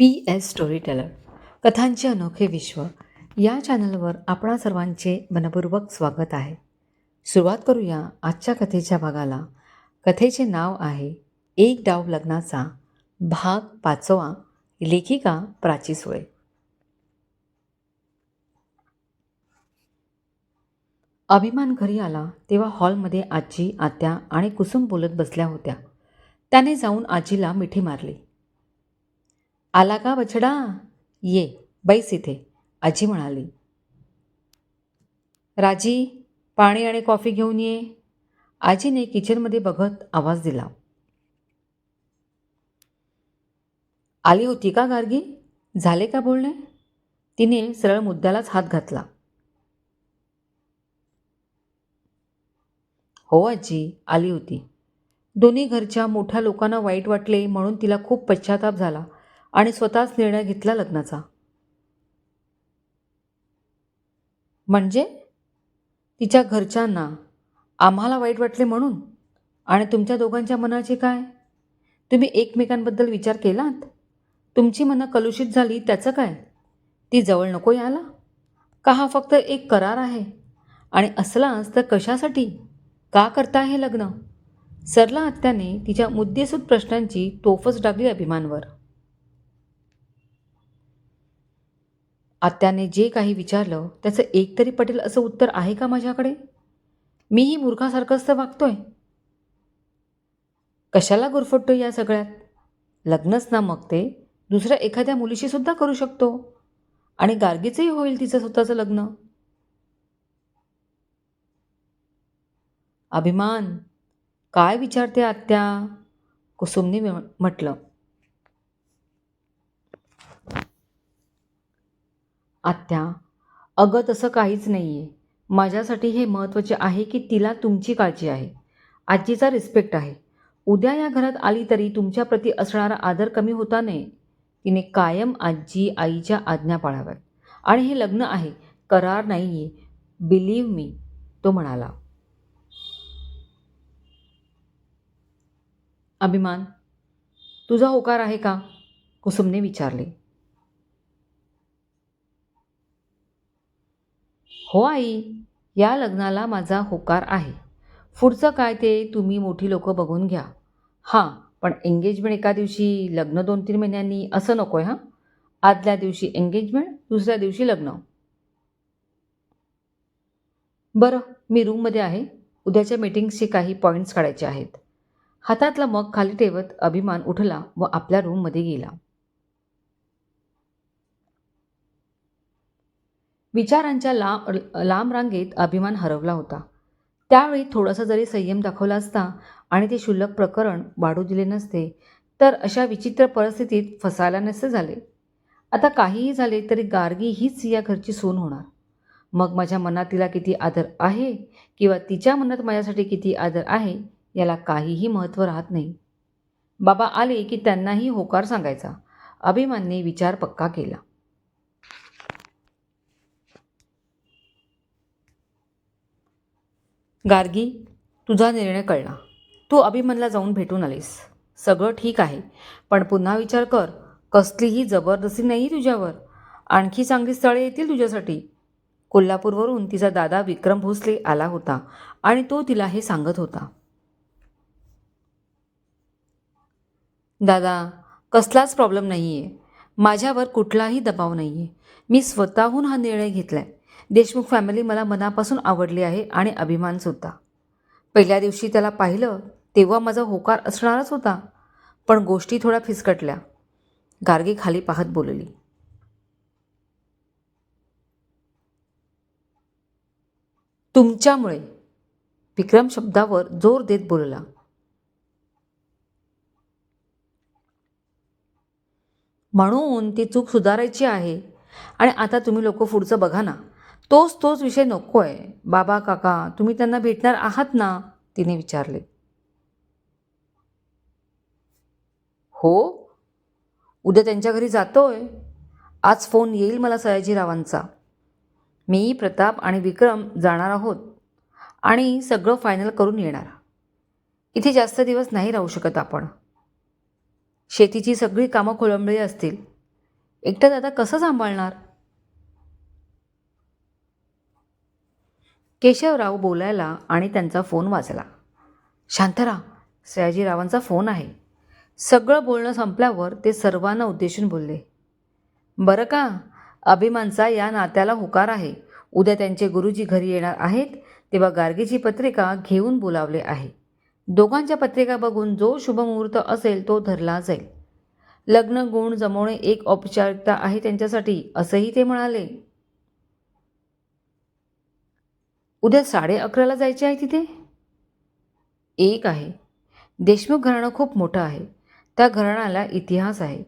P S story teller कथांचे अनोखे विश्व. या चॅनलवर आपणा सर्वांचे मनपूर्वक स्वागत आहे. सुरुवात करूया आजच्या कथेच्या भागाला. कथेचे नाव आहे एक डाव लग्नाचा भाग पाचवा लेखिका प्राची सुळे. अभिमान घरी आला तेव्हा हॉलमध्ये आजी आत्या आणि कुसुम बोलत बसल्या होत्या. त्याने जाऊन आजीला मिठी मारली. आला का बछडा? ये बैस इथे आजी म्हणाली. राजी पाणी आणि कॉफी घेऊन ये. आजीने किचनमध्ये बघत आवाज दिला. आली होती का गार्गी? झाले का बोलणे? तिने सरळ मुद्द्यालाच हात घातला. हो आजी आली होती. दोन्ही घरच्या मोठ्या लोकांना वाईट वाटले म्हणून तिला खूप पश्चाताप झाला. आणि स्वतःच निर्णय घेतला लग्नाचा. म्हणजे? तिच्या घरच्यांना आम्हाला वाईट वाटले म्हणून? आणि तुमच्या दोघांच्या मनाचे काय? तुम्ही एकमेकांबद्दल विचार केलात? तुमची मनं कलुषित झाली त्याचं काय? ती जवळ नको यायला? का हा फक्त एक करार आहे? आणि असलाच तर कशासाठी? का करता हे लग्न? सरला आत्याने तिच्या मुद्देसूद प्रश्नांची तोफच डागली अभिमानवर. आत्याने जे काही विचारलं त्याचं एक तरी पटेल असं उत्तर आहे का माझ्याकडे? मीही मूर्खासारखंच तर वागतोय. कशाला गुरफटतो या सगळ्यात? लग्नच ना मग ते. दुसऱ्या एखाद्या मुलीशी सुद्धा करू शकतो. आणि गार्गीचंही होईल तिचं स्वतःचं लग्न. अभिमान. काय विचारते आत्या? कुसुमने म्हटलं. आत्या अगं तसं काहीच नाही आहे माझ्यासाठी हे महत्त्वाचे आहे की तिला तुमची काळजी आहे. आजीचा रिस्पेक्ट आहे. उद्या या घरात आली तरी तुमच्याप्रती असणारा आदर कमी होता नये. तिने कायम आजी आईच्या आज्ञा पाळाव्यात. आणि हे लग्न आहे. करार नाही आहे बिलीव मी तो म्हणाला. अभिमान तुझा होकार आहे का? कुसुमने विचारले. हो आई या लग्नाला माझा होकार आहे. पुढचं काय ते तुम्ही मोठी लोकं बघून घ्या. हां पण एंगेजमेंट एका दिवशी लग्न दोन तीन महिन्यांनी असं नको आहे हां? आदल्या दिवशी एंगेजमेंट दुसऱ्या दिवशी लग्न. बरं मी रूममध्ये आहे. उद्याच्या मीटिंग्सचे काही पॉईंट्स काढायचे आहेत. हातातला मग खाली ठेवत अभिमान उठला व आपल्या रूममध्ये गेला. विचारांच्या लांब लांब रांगेत अभिमान हरवला होता. त्यावेळी थोडासा जरी संयम दाखवला असता आणि ते क्षुल्लक प्रकरण वाढू दिले नसते तर अशा विचित्र परिस्थितीत फसायला नसते झाले. आता काहीही झाले तरी गार्गी हीच या घरची सून होणार. मग माझ्या मनात तिला किती आदर आहे किंवा तिच्या मनात माझ्यासाठी किती आदर आहे याला काहीही महत्त्व राहत नाही. बाबा आले की त्यांनाही होकार सांगायचा. अभिमानने विचार पक्का केला. गार्गी तुझा निर्णय कळला. तू अभिमनला जाऊन भेटून आलीस. सगळं ठीक आहे. पण पुन्हा विचार कर कसलीही जबरदस्ती नाही तुझ्यावर. आणखी चांगली स्थळे येतील तुझ्यासाठी. कोल्हापूरवरून तिचा दादा विक्रम भोसले आला होता आणि तो तिला हे सांगत होता. दादा कसलाच प्रॉब्लेम नाही आहे माझ्यावर कुठलाही दबाव नाही आहे मी स्वतःहून हा निर्णय घेतला आहे देशमुख फॅमिली मला मनापासून आवडली आहे आणि अभिमानसुद्धा पहिल्या दिवशी त्याला पाहिलं तेव्हा माझा होकार असणारच होता. पण गोष्टी थोड्या फिसकटल्या. गार्गी खाली पाहत बोलली. तुमच्यामुळे विक्रम शब्दावर जोर देत बोलला. म्हणून ती चूक सुधारायची आहे आणि आता तुम्ही लोक पुढचं बघा ना. तोच तोच विषय नको आहे बाबा काका तुम्ही त्यांना भेटणार आहात ना? तिने विचारले. हो. उद्या त्यांच्या घरी जातोय. आज फोन येईल मला सयाजीरावांचा. मी प्रताप आणि विक्रम जाणार आहोत आणि सगळं फायनल करून येणार. इथे जास्त दिवस नाही राहू शकत आपण. शेतीची सगळी कामं खोळंबळी असतील. एकटं दादा कसं सांभाळणार? केशवराव बोलायला आणि त्यांचा फोन वाजला. शांतरा सयाजीरावांचा फोन आहे. सगळं बोलणं संपल्यावर ते सर्वांना उद्देशून बोलले. बरं का अभिमानचा या नात्याला होकार आहे. उद्या त्यांचे गुरुजी घरी येणार आहेत तेव्हा गार्गीची पत्रिका घेऊन बोलावले आहे. दोघांच्या पत्रिका बघून जो शुभमुहूर्त असेल तो धरला जाईल. लग्न गुण जमवणे एक औपचारिकता आहे त्यांच्यासाठी असंही ते म्हणाले. उद्या साडे अकराला जायचे आहे तिथे? एक आहे. देशमुख घराणं खूप मोठं आहे. त्या घराण्याला इतिहास आहे.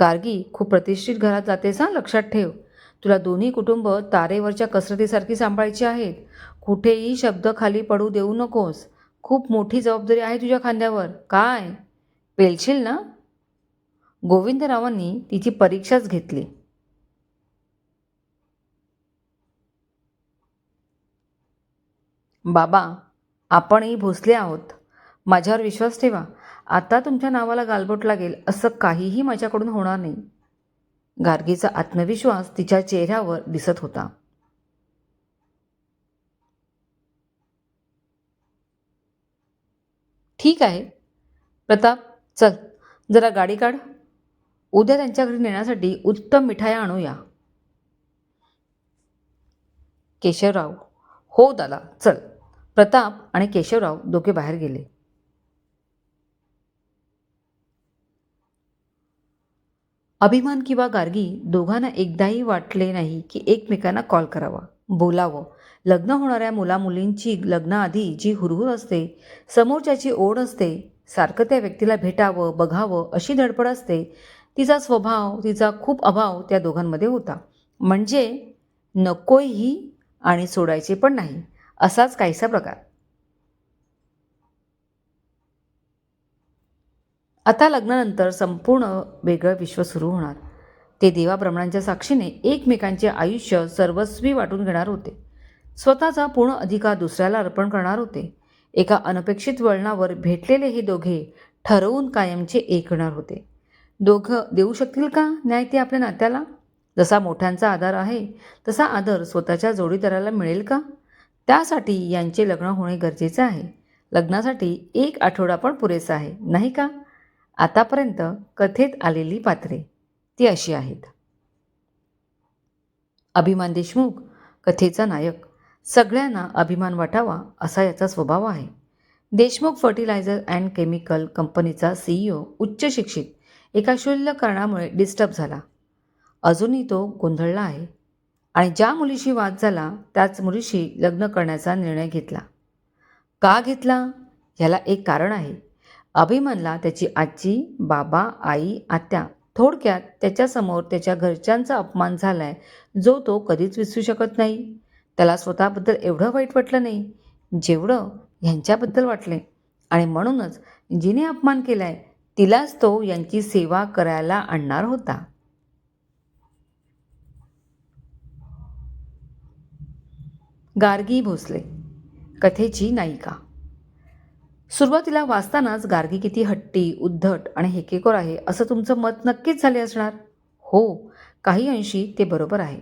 गार्गी खूप प्रतिष्ठित घरात जातेस हां? लक्षात ठेव. तुला दोन्ही कुटुंब तारेवरच्या कसरतीसारखी सांभाळायची आहेत. कुठेही शब्द खाली पडू देऊ नकोस. खूप मोठी जबाबदारी आहे तुझ्या खांद्यावर. काय? पेलशील ना? गोविंदरावांनी तिची परीक्षाच घेतली. बाबा आपणही भोसले आहोत. माझ्यावर विश्वास ठेवा. आता तुमच्या नावाला गालबोट लागेल असं काहीही माझ्याकडून होणार नाही. गार्गीचा आत्मविश्वास तिच्या चेहऱ्यावर दिसत होता. ठीक आहे. प्रताप चल जरा गाडी काढ. उद्या त्यांच्या घरी नेण्यासाठी उत्तम मिठाया आणूया. केशवराव हो दादा चल. प्रताप आणि केशवराव दोघे बाहेर गेले. अभिमान किंवा गार्गी दोघांना एकदाही वाटले नाही की एकमेकांना कॉल करावा बोलावं. लग्न होणाऱ्या मुलामुलींची लग्नाआधी जी हुरहुर असते समोरच्याची ओढ असते सारखं त्या व्यक्तीला भेटावं बघावं अशी धडपड असते तिचा स्वभाव तिचा खूप अभाव त्या दोघांमध्ये होता. म्हणजे नकोही आणि सोडायचे पण नाही. असाच काहीसा प्रकार. आता लग्नानंतर संपूर्ण वेगळं विश्व सुरू होणार. ते देवाब्रह्मणांच्या साक्षीने एकमेकांचे आयुष्य सर्वस्वी वाटून घेणार होते. स्वतःचा पूर्ण अधिकार दुसऱ्याला अर्पण करणार होते. एका अनपेक्षित वळणावर भेटलेले हे दोघे ठरवून कायमचे एक होणार होते. दोघं देऊ शकतील का न्याय ते आपल्या नात्याला? जसा मोठ्यांचा आधार आहे तसा आदर स्वतःच्या जोडीदाराला मिळेल का? त्यासाठी यांचे लग्न होणे गरजेचे आहे. लग्नासाठी एक आठवडा पण पुरेसा आहे नाही का? आतापर्यंत कथेत आलेली पात्रे ती अशी आहेत. अभिमान देशमुख कथेचा नायक सगळ्यांना अभिमान वाटावा असा याचा स्वभाव आहे. देशमुख फर्टिलायझर अँड केमिकल कंपनीचा सीईओ उच्च शिक्षित एका क्षुल्लक कारणामुळे डिस्टर्ब झाला. अजूनही तो गोंधळला आहे. आणि ज्या मुलीशी वाद झाला त्याच मुलीशी लग्न करण्याचा निर्णय घेतला. का घेतला? ह्याला एक कारण आहे. अभिमनला त्याची आजी बाबा आई आत्या थोडक्यात त्याच्यासमोर त्याच्या घरच्यांचा अपमान झाला आहे जो तो कधीच विसरू शकत नाही. त्याला स्वतःबद्दल एवढं वाईट वाटलं नाही जेवढं ह्यांच्याबद्दल वाटले आणि म्हणूनच जिने अपमान केला आहे तिलाच तो यांची सेवा करायला आणणार होता. गार्गी भोसले. कथेची नायिका. सुरुवातीला वाचतानाच गार्गी किती हट्टी उद्धट आणि हेकेकोर आहे असं तुमचं मत नक्कीच झाले असणार? हो काही अंशी ते बरोबर आहे.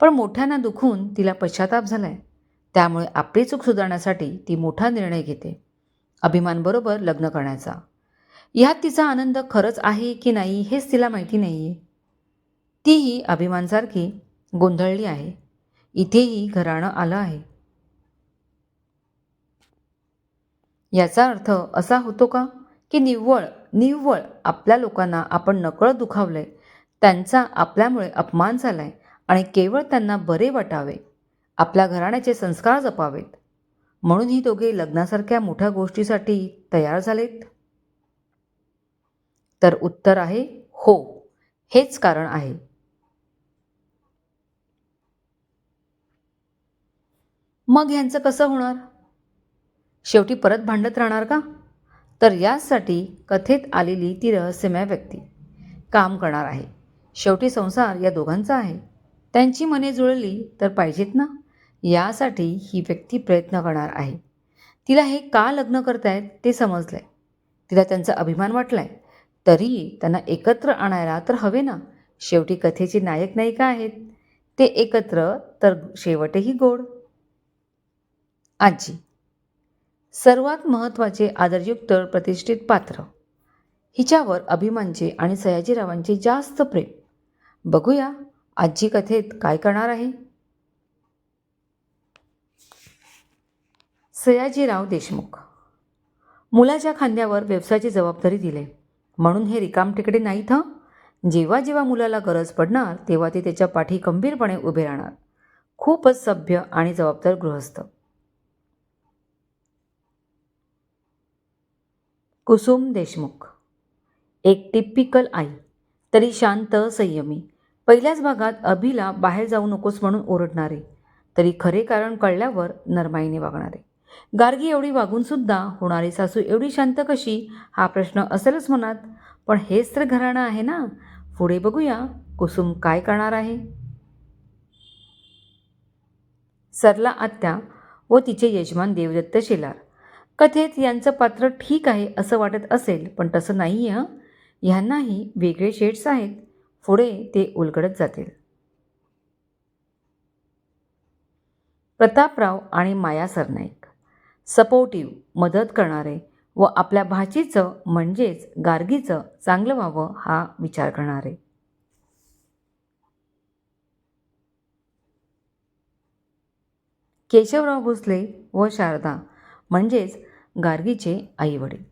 पण मोठ्यांना दुखून तिला पश्चाताप झालाय. त्यामुळे आपली चूक सुधारण्यासाठी ती मोठा निर्णय घेते. अभिमानबरोबर लग्न करण्याचा. ह्यात तिचा आनंद खरंच आहे की नाही हेच तिला माहिती नाही आहे तीही अभिमानसारखी गोंधळली आहे. इथेही घराणं आलं आहे. याचा अर्थ असा होतो का की निव्वळ निव्वळ आपल्या लोकांना आपण नकळत दुखावलंय त्यांचा आपल्यामुळे अपमान झालाय आणि केवळ त्यांना बरे वाटावे आपल्या घराण्याचे संस्कार जपावेत. म्हणून ही दोघे लग्नासारख्या मोठ्या गोष्टीसाठी तयार झालेत? तर उत्तर आहे हो हेच कारण आहे. मग ह्यांचं कसं होणार? शेवटी परत भांडत राहणार का? तर यासाठी कथेत आलेली ती रहस्यमय व्यक्ती काम करणार आहे. शेवटी संसार या दोघांचा आहे. त्यांची मने जुळली तर पाहिजेत ना? यासाठी ही व्यक्ती प्रयत्न करणार आहे. तिला हे का लग्न करतायत ते समजलं आहे तिला त्यांचा अभिमान वाटला आहे तरीही त्यांना एकत्र आणायला तर हवे ना? शेवटी कथेची नायक नायिका आहेत. ते एकत्र तर शेवटही गोड. आजी. सर्वात महत्त्वाचे आदरयुक्त प्रतिष्ठित पात्र. हिच्यावर अभिमानचे आणि सयाजीरावांचे जास्त प्रेम. बघूया आजी कथेत काय करणार आहे? सयाजीराव देशमुख. मुलाच्या खांद्यावर व्यवसायाची जबाबदारी दिले. म्हणून हे रिकाम तिकडे नाहीत जेव्हा जेव्हा मुलाला गरज पडणार तेव्हा ते त्याच्या पाठी खंबीरपणे उभे राहणार. खूपच सभ्य आणि जबाबदार गृहस्थ. कुसुम देशमुख. एक टिपिकल आई तरी शांत संयमी. पहिल्याच भागात अभिला बाहेर जाऊ नकोस म्हणून ओरडणारे तरी खरे कारण कळल्यावर नरमाईने वागणारे. गार्गी एवढी वागूनसुद्धा होणारी सासू एवढी शांत कशी हा प्रश्न असेलच मनात. पण हेच तर घराणं आहे ना? पुढे बघूया कुसुम काय करणार आहे. सरला आत्या व तिचे यजमान देवदत्त शेलार. कथेत यांचं पात्र ठीक आहे असं वाटत असेल पण तसं नाही आहे हं ह्यांनाही वेगळे शेड्स आहेत. पुढे ते उलगडत जातील. प्रतापराव आणि माया सरनाईक. सपोर्टिव्ह मदत करणारे व आपल्या भाचीचं म्हणजेच गार्गीचं चांगलं व्हावं हा विचार करणारे. केशवराव भोसले व शारदा म्हणजेच गार्गीचे आईवडील.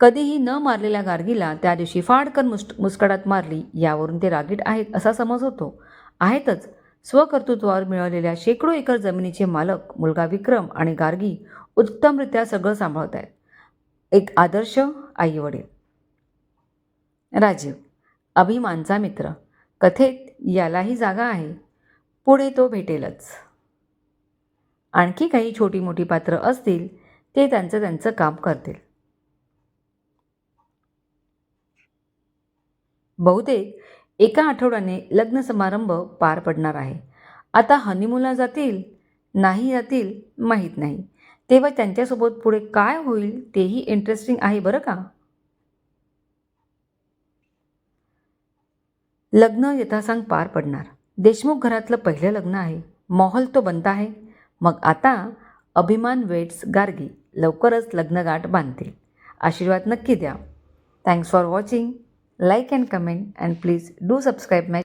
कधीही न मारलेल्या गार्गीला त्या दिवशी फाडकन मुस्ट मुस्कडात मारली यावरून ते रागीट आहेत असा समज होतो. आहेतच स्वकर्तृत्वावर मिळवलेल्या शेकडो एकर जमिनीचे मालक मुलगा विक्रम आणि गार्गी उत्तमरित्या सगळं सांभाळत आहेत एक आदर्श आईवडील. राजीव अभिमानचा मित्र. कथेत यालाही जागा आहे. पुढे तो भेटेलच. आणखी काही छोटी मोठी पात्र असतील ते त्यांचं त्यांचं काम करतील. बहुतेक एका आठवड्याने लग्न समारंभ पार पडणार आहे. आता हनीमूनला जातील नाही जातील माहीत नाही. तेव्हा त्यांच्यासोबत पुढे काय होईल तेही इंटरेस्टिंग आहे बरं का? लग्न यथासांग पार पडणार. देशमुख घरातलं पहिलं लग्न आहे. माहोल तो बनता आहे मग आता अभिमान वेट्स गार्गी. लवकरच लग्नगाठ बांधतील. आशीर्वाद नक्की द्या. Thanks for watching like and comment and please do subscribe my